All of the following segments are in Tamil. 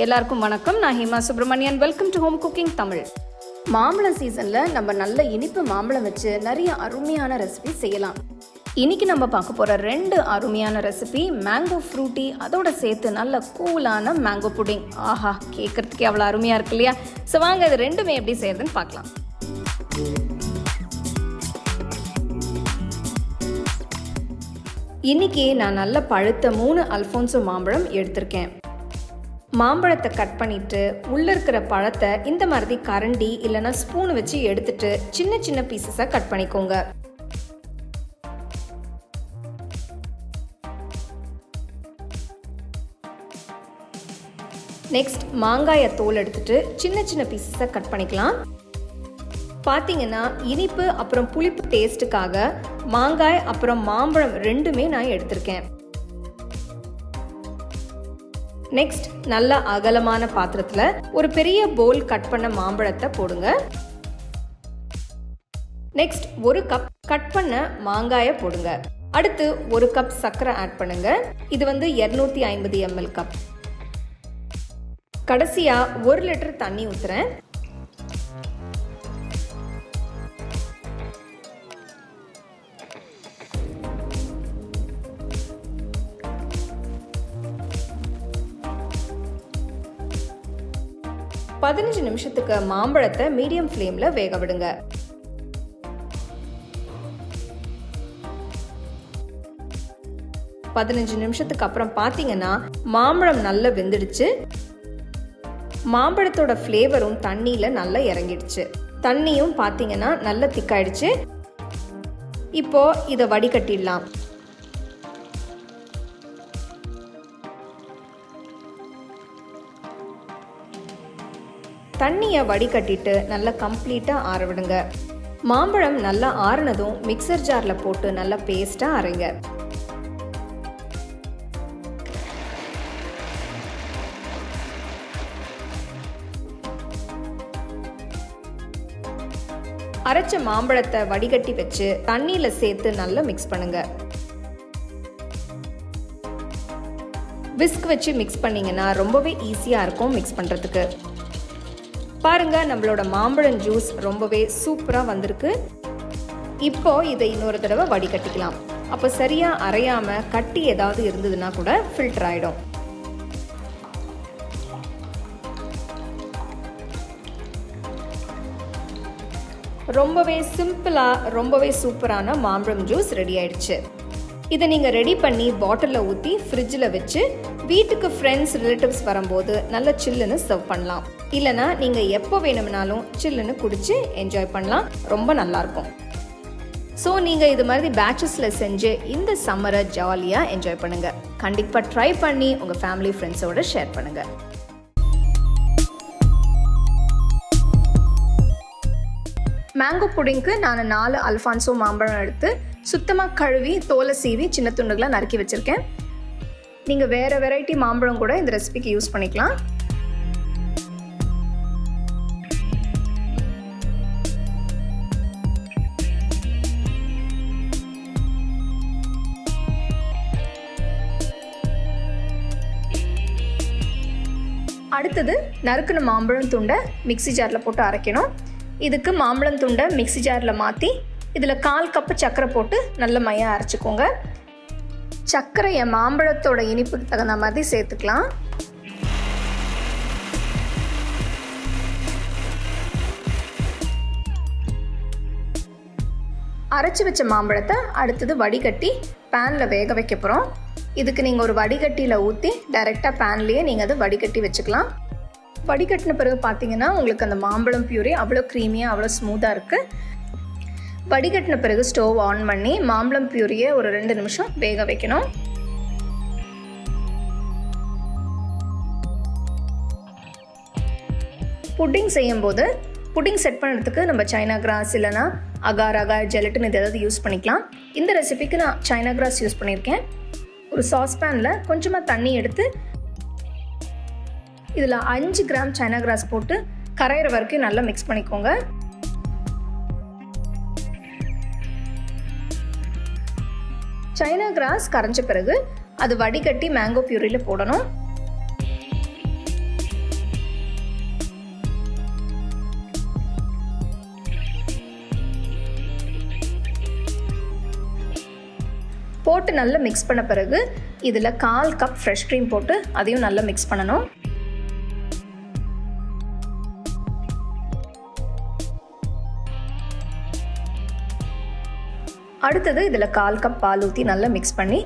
எல்லாருக்கும் வணக்கம். நான் Hima Subramanian welcome to home cooking Tamil மாம்பழம் சீசனில் நம்ம நல்ல இனிப்பு மாம்பழம் வச்சு நிறைய அருமையான ரெசிபி செய்யலாம். இன்னைக்கு நம்ம பார்க்க போகிற ரெண்டு அருமையான ரெசிபி மேங்கோ ஃப்ரூட்டி அதோட சேர்த்து நல்ல கூலான மேங்கோ புடிங் ஆஹா கேட்குறதுக்கே அவ்வளோ அருமையாக இருக்கு இல்லையா? ஸோ வாங்க இது ரெண்டுமே எப்படி செய்யறதுன்னு பார்க்கலாம். இன்னைக்கு நான் நல்ல பழுத்த மூணு அல்ஃபோன்சோ மாம்பழம் எடுத்திருக்கேன். மாம்பழத்தை கட் பண்ணிட்டு உள்ள இருக்கிற பழத்தை இந்த மாதிரி கரண்டி இல்லைன்னா ஸ்பூன் வச்சு எடுத்துட்டு சின்ன சின்ன பீசஸாக கட் பண்ணிக்கோங்க. நெக்ஸ்ட் மாங்காயை தோல் எடுத்துட்டு சின்ன சின்ன பீசஸாக கட் பண்ணிக்கலாம். பார்த்தீங்கன்னா இனிப்பு அப்புறம் புளிப்பு டேஸ்ட்டுக்காக மாங்காய் அப்புறம் மாம்பழம் ரெண்டுமே நான் எடுத்திருக்கேன். நெக்ஸ்ட் நல்ல அகலமான பாத்திரத்தில் ஒரு பெரிய போல் கட் பண்ண மாம்பழத்தை போடுங்க. நெக்ஸ்ட் ஒரு கப் கட் பண்ண மாங்காயை போடுங்க. அடுத்து ஒரு கப் சர்க்கரை ஆட் பண்ணுங்க. இது வந்து இரநூத்தி ஐம்பது எம்எல் கப் கடைசியா ஒரு லிட்டர் தண்ணி ஊத்துறேன். பதினஞ்சு நிமிஷத்துக்கு மாம்பழத்தை மீடியம் ஃப்ளேமில் வேக விடுங்க. பதினஞ்சு நிமிஷத்துக்கு அப்புறம் பார்த்தீங்கன்னா மாம்பழம் நல்லா வெந்துடுச்சு. மாம்பழத்தோட ஃப்ளேவரும் தண்ணியில் நல்லா இறங்கிடுச்சு. தண்ணியும் பார்த்தீங்கன்னா நல்லா திக்காயிடுச்சு இப்போ இதை வடிகட்டிடலாம். தண்ணியை வடிகட்டிட்டு நல்லா கம்ப்ளீட்டாக ஆறவிடுங்க மாம்பழம் நல்லா ஆறுனதும் மிக்சர் ஜாரில் போட்டு நல்லா பேஸ்ட்டாக அரைங்க. அரைச்ச மாம்பழத்தை வடிகட்டி வச்சு தண்ணியில் சேர்த்து நல்லா மிக்ஸ் பண்ணுங்க. விஸ்க் வச்சு மிக்ஸ் பண்ணிங்கன்னா ரொம்பவே ஈஸியாக இருக்கும் மிக்ஸ் பண்ணுறதுக்கு பாருங்க நம்மளோட மாம்பழம் ஜூஸ் ரொம்பவே சூப்பராக வந்திருக்கு. இப்போ இதை இன்னொரு தடவை வடிகட்டிக்கலாம். அப்போ சரியாக அரையாமல் கட்டி ஏதாவது இருந்ததுன்னா கூட ஃபில்டர் ஆகிடும் ரொம்பவே சிம்பிளாக ரொம்பவே சூப்பரான மாம்பழம் ஜூஸ் ரெடி ஆயிடுச்சு. இதை நீங்கள் ரெடி பண்ணி பாட்டிலில் ஊற்றி ஃப்ரிட்ஜில் வச்சு வீட்டுக்கு ஃப்ரெண்ட்ஸ் ரிலேட்டிவ்ஸ் வரும்போது நல்ல சில்லுன்னு சர்வ் பண்ணலாம். இல்லைனா நீங்கள் எப்போ வேணும்னாலும் சில்லுன்னு குடித்து என்ஜாய் பண்ணலாம். ரொம்ப நல்லாயிருக்கும். ஸோ நீங்கள் இது மாதிரி பேச்சஸில் செஞ்சு இந்த சம்மரை ஜாலியாக என்ஜாய் பண்ணுங்கள் கண்டிப்பாக ட்ரை பண்ணி உங்கள் ஃபேமிலி ஃப்ரெண்ட்ஸோட ஷேர் பண்ணுங்கள் மேங்கோ புடிங்க்கு நான் நாலு அல்ஃபான்சோ மாம்பழம் எடுத்து சுத்தமாக கழுவி தோலை சீவி சின்ன துண்டுகளாக நறுக்கி வச்சுருக்கேன். நீங்கள் வேறு வெரைட்டி மாம்பழம் கூட இந்த ரெசிபிக்கு யூஸ் பண்ணிக்கலாம். அடுத்தது நறுக்குன மாம்பழம் துண்டை மிக்சி ஜாரில் போட்டு அரைக்கணும். இதுக்கு மாம்பழம் துண்டை மிக்சி ஜாரில் மாற்றி இதில் கால் கப்பு சர்க்கரை போட்டு நல்ல மையாக அரைச்சிக்கோங்க. சர்க்கரையை மாம்பழத்தோட இனிப்புக்கு தகுந்த மாதிரி சேர்த்துக்கலாம். அரைச்சி வச்ச மாம்பழத்தை அடுத்தது வடிகட்டி பேனில் வேக வைக்க போகிறோம் இதுக்கு நீங்கள் ஒரு வடிகட்டியில் ஊற்றி டைரெக்டாக பேன்லேயே நீங்கள் அதை வடிகட்டி வச்சுக்கலாம். வடிகட்டின பிறகு பார்த்தீங்கன்னா உங்களுக்கு அந்த மாம்பழம் பியூரி அவ்வளோ க்ரீமியாக அவ்வளோ ஸ்மூத்தாக இருக்குது வடிகட்டின பிறகு ஸ்டவ் ஆன் பண்ணி மாம்பழம் பியூரியை ஒரு ரெண்டு நிமிஷம் வேக வைக்கணும். புட்டிங் செய்யும்போது புட்டிங் செட் பண்ணுறதுக்கு நம்ம சைனா கிராஸ் இல்லைனா அகார் அகார் ஜெலட்டின் இது ஏதாவது யூஸ் பண்ணிக்கலாம். இந்த ரெசிபிக்கு நான் சைனா கிராஸ் யூஸ் பண்ணியிருக்கேன். ஒரு சாஸ்பேனில் கொஞ்சமாக தண்ணி எடுத்து இதில் அஞ்சு கிராம் சைனா கிராஸ் போட்டு கரையிற வரைக்கும் நல்லா மிக்ஸ் பண்ணிக்கோங்க. சைனா கிராஸ் கரைஞ்ச பிறகு அது வடிகட்டி மேங்கோ பியூரியில் போடணும். போட்டு நல்லா மிக்ஸ் பண்ண பிறகு இதில் கால் கப் ஃப்ரெஷ் க்ரீம் போட்டு அதையும் நல்லா மிக்ஸ் பண்ணணும். அடுத்தது இதில் கால் கப் பால் ஊற்றி நல்லா மிக்ஸ் பண்ணி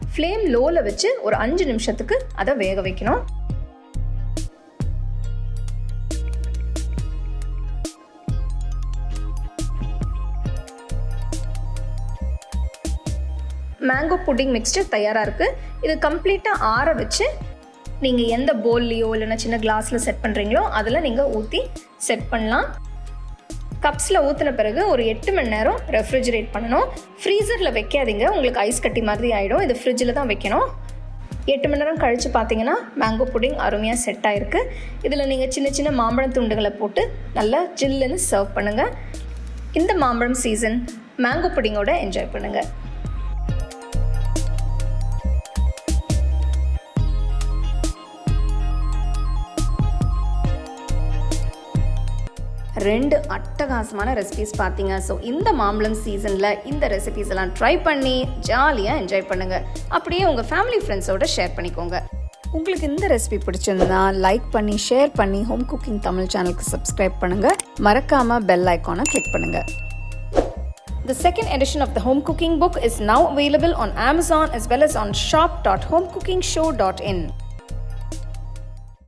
ஃப்ளேம் லோவில் வச்சு ஒரு அஞ்சு நிமிஷத்துக்கு அதை வேக வைக்கணும். மேங்கோ புட்டிங் மிக்ஸ்டர் தயாராக இருக்குது இது கம்ப்ளீட்டாக ஆற வச்சு நீங்கள் எந்த போல்லையோ இல்லைன்னா சின்ன கிளாஸில் செட் பண்ணுறீங்களோ அதில் நீங்கள் ஊற்றி செட் பண்ணலாம். கப்ஸில் ஊற்றின பிறகு ஒரு எட்டு மணி நேரம் ரெஃப்ரிஜரேட் பண்ணணும். ஃப்ரீசரில் வைக்காதீங்க. உங்களுக்கு ஐஸ் கட்டி மாதிரி ஆகிடும் இது ஃப்ரிட்ஜில் தான் வைக்கணும். எட்டு மணி நேரம் கழித்து பார்த்தீங்கன்னா மேங்கோ புடிங் அருமையாக செட் ஆகிருக்கு இதில் நீங்கள் சின்ன சின்ன மாம்பழம் துண்டுகளை போட்டு நல்லா ஜில்லுன்னு சர்வ் பண்ணுங்கள் இந்த மாம்பழம் சீசன் மேங்கோ புடிங்கோட என்ஜாய் பண்ணுங்கள் ரெண்டு அட்டகாசமான ரெசிபிஸ் பார்த்தீங்க. ஸோ இந்த மாம்பழம் சீசனில் இந்த ரெசிபிஸ் எல்லாம் ட்ரை பண்ணி ஜாலியாக என்ஜாய் பண்ணுங்கள் அப்படியே உங்கள் ஃபேமிலி ஃப்ரெண்ட்ஸோட ஷேர் பண்ணிக்கோங்க. உங்களுக்கு இந்த ரெசிபி பிடிச்சிருந்தா லைக் பண்ணி ஷேர் பண்ணி ஹோம் குக்கிங் தமிழ் சேனலுக்கு சப்ஸ்கிரைப் பண்ணுங்கள் மறக்காமல் பெல் ஐக்கானை கிளிக் பண்ணுங்கள் The second edition of the home cooking book is now available on Amazon as well as on shop.homecookingshow.in.